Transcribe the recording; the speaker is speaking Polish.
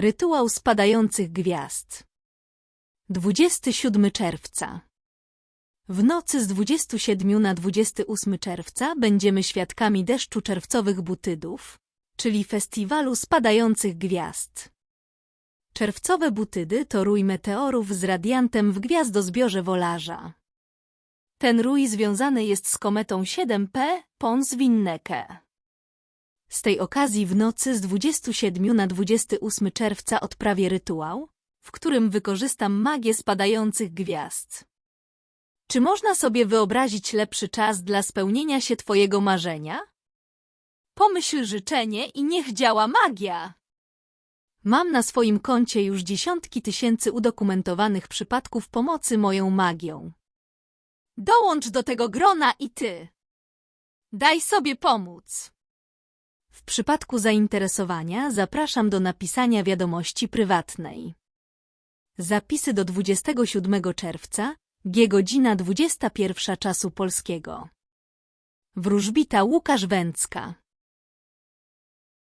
Rytuał spadających gwiazd 27 czerwca W nocy z 27 na 28 czerwca będziemy świadkami deszczu czerwcowych butydów, czyli festiwalu spadających gwiazd. Czerwcowe butydy to rój meteorów z radiantem w gwiazdozbiorze Wolarza. Ten rój związany jest z kometą 7P Pons Winnecke. Z tej okazji w nocy z 27 na 28 czerwca odprawię rytuał, w którym wykorzystam magię spadających gwiazd. Czy można sobie wyobrazić lepszy czas dla spełnienia się Twojego marzenia? Pomyśl życzenie i niech działa magia! Mam na swoim koncie już dziesiątki tysięcy udokumentowanych przypadków pomocy moją magią. Dołącz do tego grona i ty. Daj sobie pomóc. W przypadku zainteresowania zapraszam do napisania wiadomości prywatnej. Zapisy do 27 czerwca, G godzina 21 czasu polskiego. Wróżbita Łukasz Węcka